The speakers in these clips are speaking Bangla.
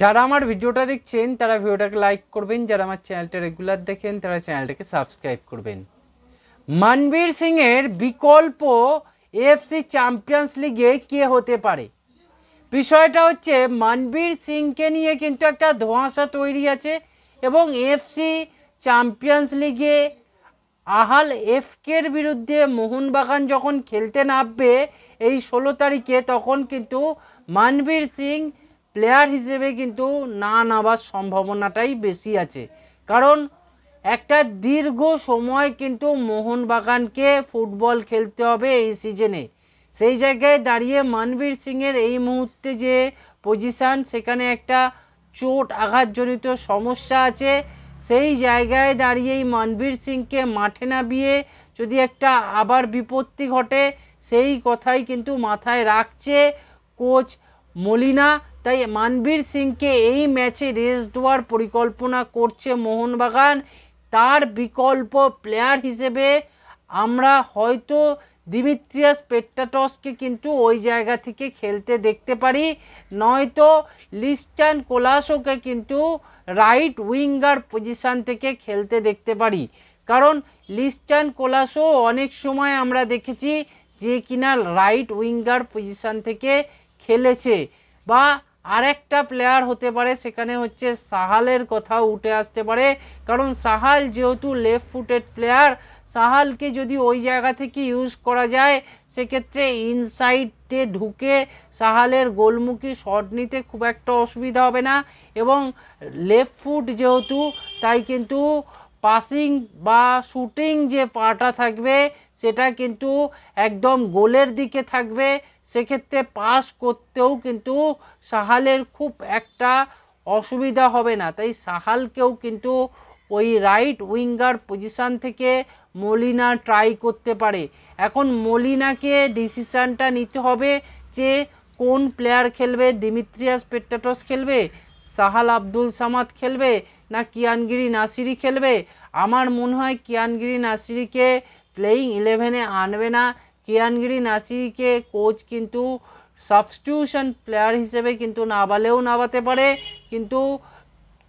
যারা আমার ভিডিওটা দেখছেন, তারা ভিডিওটাকে লাইক করবেন। যারা আমার চ্যানেলটা রেগুলার দেখেন, তারা চ্যানেলটাকে সাবস্ক্রাইব করবেন। মনবীর সিংয়ের বিকল্প এএফসি চ্যাম্পিয়ন্স লিগে কে হতে পারে? বিষয়টা হচ্ছে, মানবীর সিংকে নিয়ে কিন্তু একটা ধোঁয়াশা তৈরি আছে এবং এফসি চ্যাম্পিয়ন্স লিগে আহাল এফকের বিরুদ্ধে মোহনবাগান যখন খেলতে নামবে, এই ষোলো তারিখে তখন কিন্তু মানবীর সিং প্লেয়ার হিসেবে কিন্তু না নামার সম্ভাবনাটাই বেশি আছে। কারণ একটা দীর্ঘ সময় কিন্তু মোহনবাগানকে ফুটবল খেলতে হবে এই সিজনে। সেই জায়গায় দাঁড়িয়ে মানবীর সিংয়ের এই মুহূর্তে যে পজিশান সেখানে একটা চোট আঘাতজনিত সমস্যা আছে। সেই জায়গায় দাঁড়িয়েই মানবীর সিংকে মাঠে নামিয়ে যদি একটা আবার বিপত্তি ঘটে, সেই কথাই কিন্তু মাথায় রাখছে কোচ মলিনা। তাই মানবীর সিংকে এই ম্যাচে রেস্ট দেওয়ার পরিকল্পনা করছে মোহনবাগান। তার বিকল্প প্লেয়ার হিসেবে আমরা হয়তো দিমিত্রিয়াস পেট্টাটসকে কিন্তু ওই জায়গা থেকে খেলতে দেখতে পারি। নয়তো লিস্টান কোলাসোকে কিন্তু রাইট উইঙ্গার পজিশান থেকে খেলতে দেখতে পারি। কারণ লিস্টান কোলাসো অনেক সময় আমরা দেখেছি যে কিনা রাইট উইঙ্গার পজিশান থেকে খেলেছে বা আরেকটা প্লেয়ার হতে পারে, সেখানে হচ্ছে সাহালের কথাও উঠে আসতে পারে। কারণ সাহাল যেহেতু লেফট ফুটেড প্লেয়ার সাহালকে যদি ওই জায়গা থেকে ইউজ করা যায়, সেক্ষেত্রে ইনসাইডে ঢুকে সাহালের গোলমুখী শট নিতে খুব একটা অসুবিধা হবে না। এবং লেফট ফুট যেহেতু, তাই কিন্তু পাসিং বা শুটিং যে পাটা থাকবে, সেটা কিন্তু একদম গোলের দিকে থাকবে। সেক্ষেত্রে পাস করতেও কিন্তু সাহালের খুব একটা অসুবিধা হবে না। তাই সাহালকেও কিন্তু ওই রাইট উইঙ্গার পজিশান থেকে মলিনা ট্রাই করতে পারে। এখন মলিনাকে ডিসিশানটা নিতে হবে যে কোন প্লেয়ার খেলবে, দিমিত্রিয়াস পেট্টাটস খেলবে, সাহাল আব্দুল সামাদ খেলবে না কিয়ানগিরি নাসিরি খেলবে? আমার মনে হয় কিয়ানগিরি নাসিরিকে প্লেয়িং ইলেভেনে আনবে না। কিয়ানগিরি নাসিকে কোচ কিন্তু সাবস্টিটিউশন প্লেয়ার হিসেবে কিন্তু নাবালেও নামাতে পারে, কিন্তু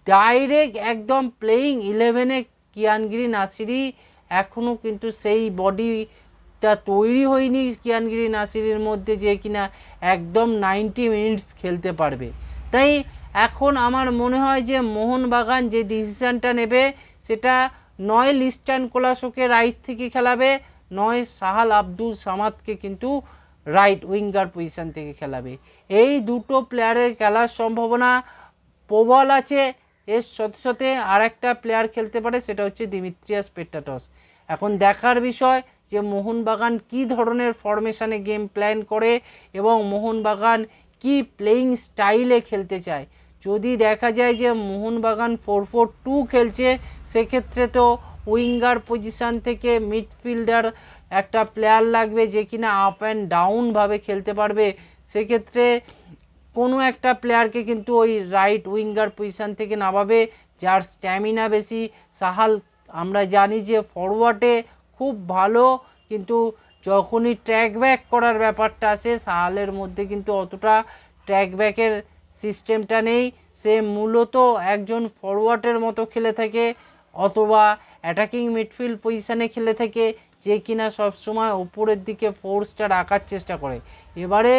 ডাইরেক্ট একদম প্লেয়িং ইলেভেনে কিয়ানগিরি নাসিরি এখনও কিন্তু সেই বডিটা তৈরি হয়নি কিয়ানগিরি নাসিরির মধ্যে যে কিনা একদম নাইনটি মিনিটস খেলতে পারবে। তাই এখন আমার মনে হয় যে মোহনবাগান যে ডিসিশানটা নেবে, সেটা নয় লিস্টান কোলাসোকে রাইট থেকে খেলাবে নয়, সাহাল আব্দুল সামাদকে কিন্তু রাইট উইঙ্গার পজিশান থেকে খেলাবে। এই দুটো প্লেয়ারের খেলার সম্ভাবনা প্রবল আছে। এর সাথে সাথে আর একটা প্লেয়ার খেলতে পারে, সেটা হচ্ছে দিমিত্রিয়াস পেট্টাটস এখন দেখার বিষয় যে মোহনবাগান কী ধরনের ফরমেশানে গেম প্ল্যান করে এবং মোহনবাগান কি প্লেয়িং স্টাইলে খেলতে চায়। যদি দেখা যায় যে মোহনবাগান ফোর ফোর টু খেলছে, সেক্ষেত্রে তো উইঙ্গার পজিশান থেকে মিডফিল্ডার একটা প্লেয়ার লাগবে যে কিনা আপ অ্যান্ড ডাউনভাবে খেলতে পারবে। সেক্ষেত্রে কোনো একটা প্লেয়ারকে কিন্তু ওই রাইট উইঙ্গার পজিশান থেকে নামাবে, যার স্ট্যামিনা বেশি। সাহাল, আমরা জানি যে ফরওয়ার্ডে খুব ভালো, কিন্তু যখনই ট্র্যাক ব্যাক করার ব্যাপারটা আসে, সাহালের মধ্যে কিন্তু অতটা ট্র্যাক ব্যাকের সিস্টেমটা নেই। সে মূলত একজন ফরওয়ার্ডের মতো খেলে থাকে, অথবা অ্যাটাকিং মিডফিল্ড পজিশানে খেলে থাকে, যে কিনা সবসময় ওপরের দিকে ফোর্সটা রাখার চেষ্টা করে। এবারে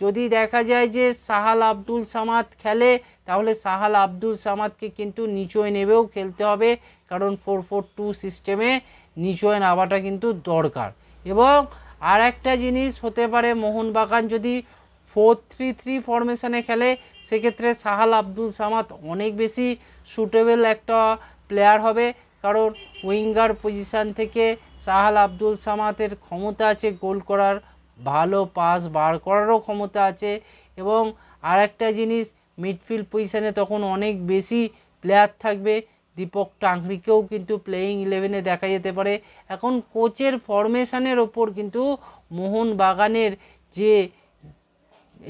যদি দেখা যায় যে সাহাল আব্দুল সামাদ খেলে, তাহলে সাহাল আব্দুল সামাদকে কিন্তু নিচয় নেবেও খেলতে হবে, কারণ ফোর ফোর টু সিস্টেমে নিচয় নামাটা কিন্তু দরকার। এবং আর একটা জিনিস হতে পারে, মোহনবাগান যদি ফোর থ্রি থ্রি ফরমেশনে খেলে, সেক্ষেত্রে সাহাল আব্দুল সামাদ অনেক বেশি সুটেবল একটা প্লেয়ার হবে। কারণ উইঙ্গার পজিশান থেকে সাহাল আব্দুল সামাতের ক্ষমতা আছে, গোল করার ভালো পাস বার করারও ক্ষমতা আছে এবং আর একটা জিনিস, মিডফিল্ড পজিশানে তখন অনেক বেশি প্লেয়ার থাকবে। দীপক টাংরিকেও কিন্তু প্লেয়িং ইলেভেনে দেখা যেতে পারে। এখন কোচের ফরমেশনের ওপর কিন্তু মোহনবাগানের যে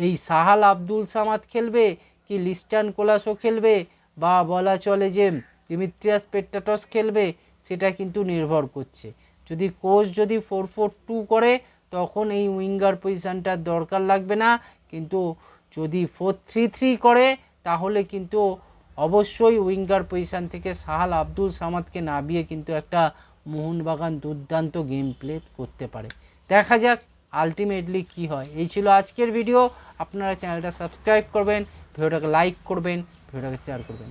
এই সাহাল আব্দুল সামাদ খেলবে, কি লিস্টান কোলাসও খেলবে, বা বলা চলে যে দিমিত্রিয়াস পেট্টাটস খেলবে, সেটা কিন্তু নির্ভর করছে। যদি কোচ যদি ফোর ফোর টু করে, তখন এই উইঙ্গার পজিশানটার দরকার লাগবে না। কিন্তু যদি ফোর থ্রি থ্রি করে, তাহলে কিন্তু অবশ্যই উইঙ্গার পজিশন থেকে সাহাল আব্দুল সামাদকে নামিয়ে কিন্তু একটা মোহনবাগান দুর্দান্ত গেম প্লে করতে পারে। দেখা যাক আলটিমেটলি কি হয়। এই ছিল আজকের ভিডিও আপনারা চ্যানেলটা সাবস্ক্রাইব করবেন ভিডিওটাকে লাইক করবেন ভিডিওটাকে শেয়ার করবেন।